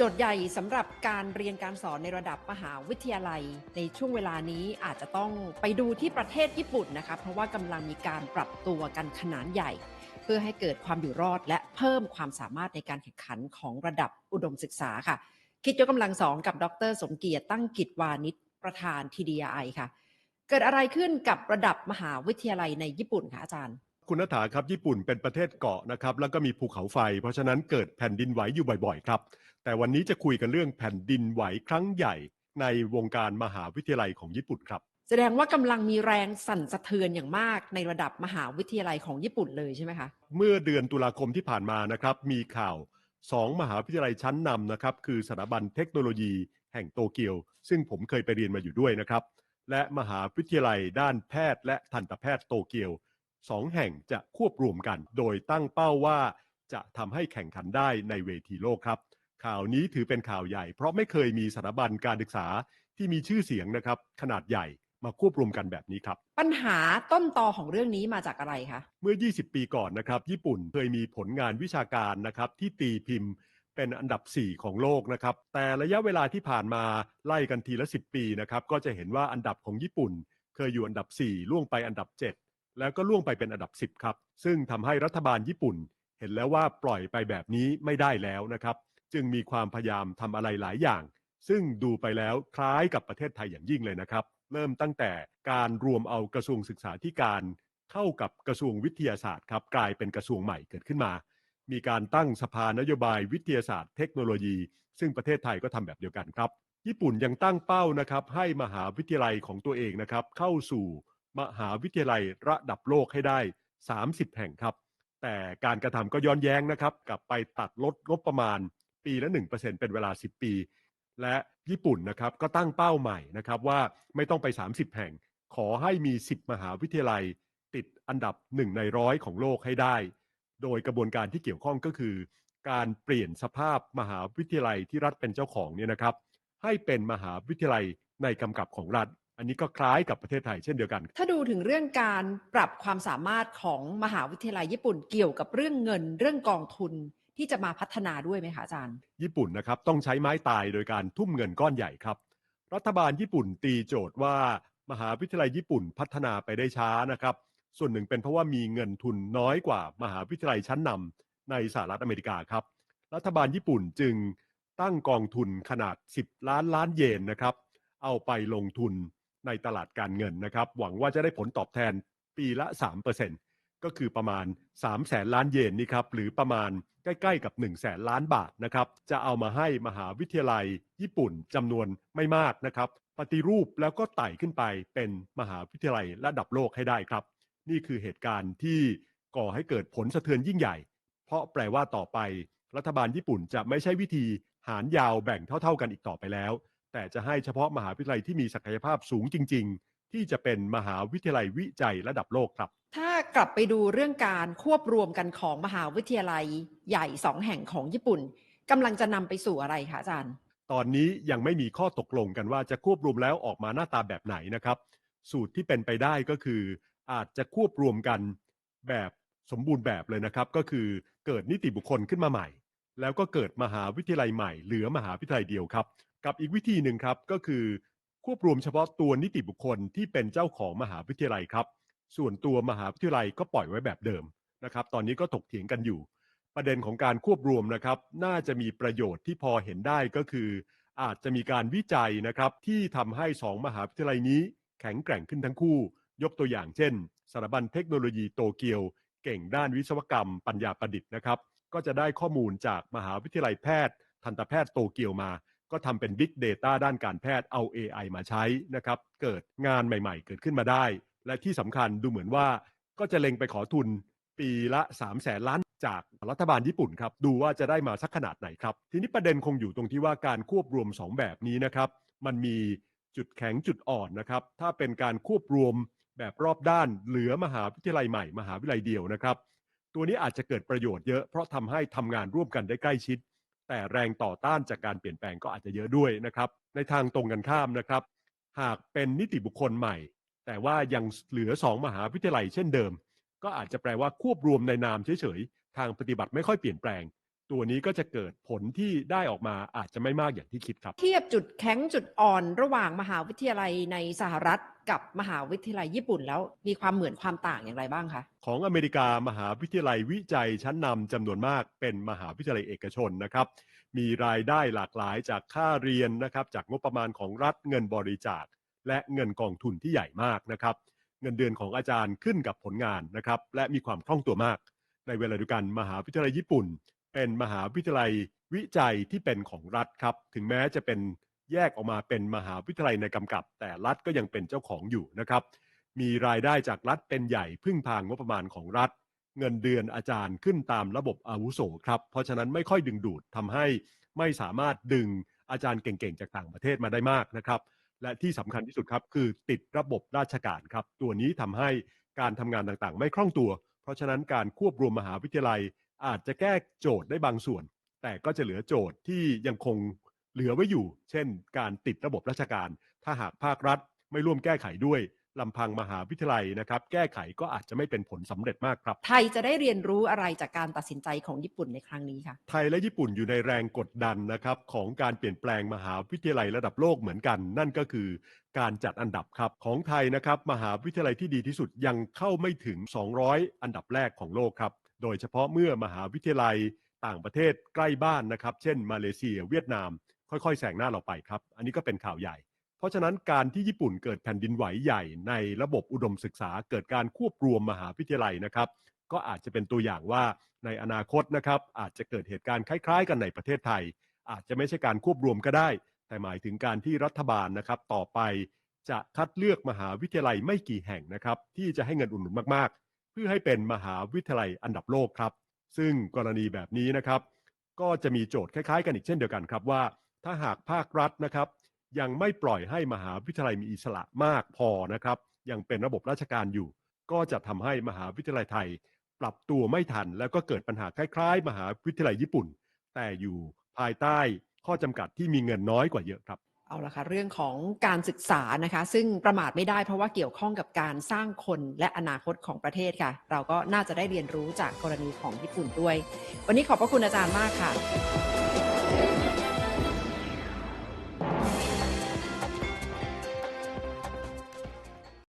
จทย์ใหญ่สำหรับการเรียนการสอนในระดับมหาวิทยาลัย ในช่วงเวลานี้อาจจะต้องไปดูที่ประเทศญี่ปุ่นนะคะเพราะว่ากำลังมีการปรับตัวกันขนาดใหญ่ เพื่อให้เกิดความอยู่รอดและเพิ่มความสามารถในการแข่งขันของระดับอุดมศึกษาค่ะ คิดยกกำลังสองกับดร สมเกียรติตั้งกิจวานิชประธาน TDI ค่ะ เกิดอะไรขึ้นกับระดับมหาวิทยาลัยในญี่ปุ่นคะอาจารย์ คุณนัฐาครับญี่ปุ่นเป็นประเทศเกาะนะครับแล้วก็มีภูเขาไฟ เพราะฉะนั้นเกิดแผ่นดินไหวอยู่บ่อยๆครับ แต่วันนี้จะคุยกันเรื่องแผ่นดินไหวครั้งใหญ่ในวงการมหาวิทยาลัยของญี่ปุ่นครับ แสดงว่ากำลังมีแรงสั่นสะเทือนอย่างมากในระดับมหาวิทยาลัยของญี่ปุ่นเลยใช่ไหมคะเมื่อเดือนตุลาคมที่ผ่านมานะครับมีข่าว2มหาวิทยาลัยชั้นนำนะครับคือสถาบันเทคโนโลยี แห่งโตเกียว ซึ่งผมเคยไปเรียนมาอยู่ด้วยนะครับ และมหาวิทยาลัยด้านแพทย์และทันตแพทย์โตเกียว สองแห่งจะควบรวมกัน โดยตั้งเป้าว่าจะทำให้แข่งขันได้ในเวทีโลกครับ ข่าวนี้ถือเป็นข่าวใหญ่ เพราะไม่เคยมีสถาบันการศึกษาที่มีชื่อเสียงนะครับ ขนาดใหญ่มาควบรวมกันแบบนี้ครับ ปัญหาต้นตอของเรื่องนี้มาจากอะไรคะ เมื่อ 20 ปีก่อนนะครับ ญี่ปุ่นเคยมีผลงานวิชาการนะครับ ที่ตีพิมพ์เป็นอันดับ 4 ของโลกนะครับ แต่ระยะเวลาที่ผ่านมาไล่กันทีละ 10 ปีนะครับ ก็จะเห็นว่าอันดับของญี่ปุ่น เคยอยู่อันดับ 4 ล่วงไปอันดับ 7 แล้วก็ล่วงไปเป็นอันดับ 10 ครับ ซึ่งทำให้รัฐบาลญี่ปุ่น เห็นแล้วว่าปล่อยไปแบบนี้ไม่ได้แล้วนะครับ จึงมีความพยายามทำอะไรหลายอย่าง ซึ่งดูไปแล้วคล้ายกับประเทศไทยอย่างยิ่งเลยนะครับ เริ่มตั้งแต่การรวมเอากระทรวงศึกษาธิการ เข้ากับกระทรวงวิทยาศาสตร์ครับกลายเป็นกระทรวงใหม่เกิดขึ้นมา มีการตั้งสภานโยบายวิทยาศาสตร์ เทคโนโลยี ซึ่งประเทศไทยก็ทำแบบเดียวกันครับ ญี่ปุ่นยังตั้งเป้านะครับให้มหาวิทยาลัยของตัวเองนะครับเข้าสู่ มหาวิทยาลัยระดับโลกให้ได้ 30 แห่งครับ แต่การกระทำก็ย้อนแย้งนะครับกลับไปตัดลดงบประมาณปีละ 1%เป็นเวลา 10 ปี และญี่ปุ่นนะครับก็ตั้งเป้าใหม่นะครับว่าไม่ต้องไป 30 แห่ง ขอให้มี 10 มหาวิทยาลัย ติดอันดับ 1 ในร้อยของโลกให้ได้ โดยกระบวนการที่เกี่ยวข้องก็คือ การเปลี่ยนสภาพมหาวิทยาลัยที่รัฐเป็นเจ้าของเนี่ยนะครับให้เป็นมหาวิทยาลัยในกำกับของรัฐ อันนี้ก็คล้ายกับประเทศไทยเช่นเดียวกัน ถ้าดูถึงเรื่องการปรับความสามารถของมหาวิทยาลัยญี่ปุ่นเกี่ยวกับเรื่องเงินเรื่องกองทุนที่จะมาพัฒนาด้วยไหมคะอาจารย์ ญี่ปุ่นนะครับต้องใช้ไม้ตายโดยการทุ่มเงินก้อนใหญ่ครับ รัฐบาลญี่ปุ่นตีโจทย์ว่ามหาวิทยาลัยญี่ปุ่นพัฒนาไปได้ช้านะครับ ส่วนหนึ่งเป็นเพราะว่ามีเงินทุนน้อยกว่ามหาวิทยาลัยชั้นนำในสหรัฐอเมริกาครับ รัฐบาลญี่ปุ่นจึงตั้งกองทุนขนาด 10 ล้านล้านเยนนะครับ เอาไปลงทุน ในตลาดการเงินนะครับ หวังว่าจะได้ผลตอบแทนปีละ 3%ก็คือประมาณ3แสนล้านเยนนี่ครับหรือประมาณใกล้ๆกับ1แสนล้านบาทนะครับจะเอามาให้มหาวิทยาลัยญี่ปุ่นจำนวนไม่มากนะครับ ปฏิรูปแล้วก็ไต่ขึ้นไปเป็นมหาวิทยาลัยระดับโลกให้ได้ครับ นี่คือเหตุการณ์ที่ก่อให้เกิดผลสะเทือนยิ่งใหญ่ เพราะแปลว่าต่อไป รัฐบาลญี่ปุ่นจะไม่ใช่วิธีหารยาวแบ่งเท่า ๆ กันอีกต่อไปแล้ว แต่จะให้เฉพาะมหาวิทยาลัยที่มีศักยภาพสูงจริง ๆ ที่จะเป็นมหาวิทยาลัยวิจัยระดับโลกครับ ถ้ากลับไปดูเรื่องการควบรวมกันของมหาวิทยาลัยใหญ่สองแห่งของญี่ปุ่นกำลังจะนำไปสู่อะไรคะอาจารย์ ตอนนี้ยังไม่มีข้อตกลงกันว่าจะควบรวมแล้วออกมาหน้าตาแบบไหนนะครับ สูตรที่เป็นไปได้ก็คือ อาจจะควบรวมกันแบบสมบูรณ์แบบเลยนะครับ ก็คือเกิดนิติบุคคลขึ้นมาใหม่ แล้วก็เกิดมหาวิทยาลัยใหม่ เหลือมหาวิทยาลัยเดียวครับ กับอีกวิธีหนึ่งครับก็คือควบรวมเฉพาะตัวนิติบุคคลที่เป็นเจ้าของมหาวิทยาลัยครับ ส่วนตัวมหาวิทยาลัยก็ปล่อยไว้แบบเดิมนะครับ ตอนนี้ก็ถกเถียงกันอยู่ ประเด็นของการควบรวมนะครับ น่าจะมีประโยชน์ที่พอเห็นได้ก็คือ อาจจะมีการวิจัยนะครับที่ทำให้สองมหาวิทยาลัยนี้ แข็งแกร่งขึ้นทั้งคู่ ยกตัวอย่างเช่นสถาบันเทคโนโลยีโตเกียว เก่งด้านวิศวกรรมปัญญาประดิษฐ์นะครับ ก็จะได้ข้อมูลจากมหาวิทยาลัยแพทย์ ทันตแพทย์โตเกียวมา ก็ทำเป็น Big Data ด้านการแพทย์เอา AI มาใช้นะครับ เกิดงานใหม่ๆ เกิดขึ้นมาได้ และที่สำคัญดูเหมือนว่าก็จะเล็งไปขอทุนปีละ3 0 0แสนล้านจากรัฐบาลญี่ปุ่นครับ ดูว่าจะได้มาสักขนาดไหนครับ ทีนี้ประเด็นคงอยู่ตรงที่ว่าการควบรวม 2 แบบนี้นะครับ มันมีจุดแข็งจุดอ่อนนะครับ ถ้าเป็นการควบรวม แบบรอบด้านเหลือมหาวิทยาลัยใหม่มหาวิทยาลัยเดียวนะครับ ตัวนี้อาจจะเกิดประโยชน์เยอะเพราะทำให้ทำงานร่วมกันได้ใกล้ชิด แต่แรงต่อต้านจากการเปลี่ยนแปลงก็อาจจะเยอะด้วยนะครับ ในทางตรงกันข้ามนะครับ หากเป็นนิติบุคคลใหม่ แต่ว่ายังเหลือ2มหาวิทยาลัยเช่นเดิม ก็อาจจะแปลว่าควบรวมในนามเฉยๆทางปฏิบัติไม่ค่อยเปลี่ยนแปลง ตัวนี้ก็จะเกิดผลที่ได้ออกมาอาจจะไม่มากอย่างที่คิดครับ เทียบจุดแข็งจุดอ่อนระหว่างมหาวิทยาลัยในสหรัฐกับมหาวิทยาลัยญี่ปุ่นแล้วมีความเหมือนความต่างอย่างไรบ้างคะของอเมริกามหาวิทยาลัยวิจัยชั้นนำจำนวนมากเป็นมหาวิทยาลัยเอกชนนะครับมีรายได้หลากหลายจากค่าเรียนนะครับจากงบประมาณของรัฐเงินบริจาค และเงินกองทุนที่ใหญ่มากนะครับเงินเดือนของอาจารย์ขึ้นกับผลงานนะครับและมีความคล่องตัวมาก ในเวลาเดียวกันมหาวิทยาลัยญี่ปุ่น เป็นมหาวิทยาลัยวิจัยที่เป็นของรัฐครับ ถึงแม้จะเป็นแยกออกมาเป็นมหาวิทยาลัยในกำกับ แต่รัฐก็ยังเป็นเจ้าของอยู่นะครับ มีรายได้จากรัฐเป็นใหญ่พึ่งพางงบประมาณของรัฐ เงินเดือนอาจารย์ขึ้นตามระบบอาวุโสครับ เพราะฉะนั้นไม่ค่อยดึงดูดทำให้ไม่สามารถดึงอาจารย์เก่งๆ จากต่างประเทศมาได้มากนะครับ และที่สำคัญที่สุดครับคือติดระบบราชการครับ ตัวนี้ทำให้การทำงานต่างๆ ไม่คล่องตัว เพราะฉะนั้นการควบรวมมหาวิทยาลัย อาจจะแก้โจทย์ได้บางส่วน แต่ก็จะเหลือโจทย์ที่ยังคงเหลือไว้อยู่ เช่น การติดระบบราชการ ถ้าหากภาครัฐไม่ร่วมแก้ไขด้วยลำพังมหาวิทยาลัยนะครับ แก้ไขก็อาจจะไม่เป็นผลสำเร็จมากครับ ไทยจะได้เรียนรู้อะไรจากการตัดสินใจของญี่ปุ่นในครั้งนี้คะไทยและญี่ปุ่นอยู่ในแรงกดดันนะครับของการเปลี่ยนแปลงมหาวิทยาลัยระดับโลกเหมือนกัน นั่นก็คือการจัดอันดับครับของไทยนะครับมหาวิทยาลัยที่ดีที่สุดยังเข้าไม่ถึง 200 อันดับแรกของโลกครับ โดยเฉพาะเมื่อมหาวิทยาลัยต่างประเทศใกล้บ้านนะครับ เช่น มาเลเซีย เวียดนาม ค่อยๆแซงหน้าเราไปครับ อันนี้ก็เป็นข่าวใหญ่ เพราะฉะนั้นการที่ญี่ปุ่นเกิดแผ่นดินไหวใหญ่ในระบบอุดมศึกษา เกิดการควบรวมมหาวิทยาลัยนะครับ ก็อาจจะเป็นตัวอย่างว่าในอนาคตนะครับ อาจจะเกิดเหตุการณ์คล้าย ๆ กันในประเทศไทย อาจจะไม่ใช่การควบรวมก็ได้ แต่หมายถึงการที่รัฐบาลนะครับต่อไปจะคัดเลือกมหาวิทยาลัยไม่กี่แห่งนะครับที่จะให้เงินอุดหนุนมากๆ เพื่อให้เป็นมหาวิทยาลัยอันดับโลกครับ ซึ่งกรณีแบบนี้นะครับ ก็จะมีโจทย์คล้ายๆ กันอีกเช่นเดียวกันครับว่า ถ้าหากภาครัฐนะครับ ยังไม่ปล่อยให้มหาวิทยาลัยมีอิสระมากพอนะครับ ยังเป็นระบบราชการอยู่ ก็จะทำให้มหาวิทยาลัยไทย ปรับตัวไม่ทัน แล้วก็เกิดปัญหาคล้ายๆ มหาวิทยาลัยญี่ปุ่น แต่อยู่ภายใต้ข้อจำกัดที่มีเงินน้อยกว่าเยอะครับ เอาละค่ะเรื่องของการศึกษานะคะ ซึ่งประมาทไม่ได้เพราะว่าเกี่ยวข้องกับการสร้างคนและอนาคตของประเทศค่ะ เราก็น่าจะได้เรียนรู้จากกรณีของญี่ปุ่นด้วย วันนี้ขอบพระคุณอาจารย์มากค่ะ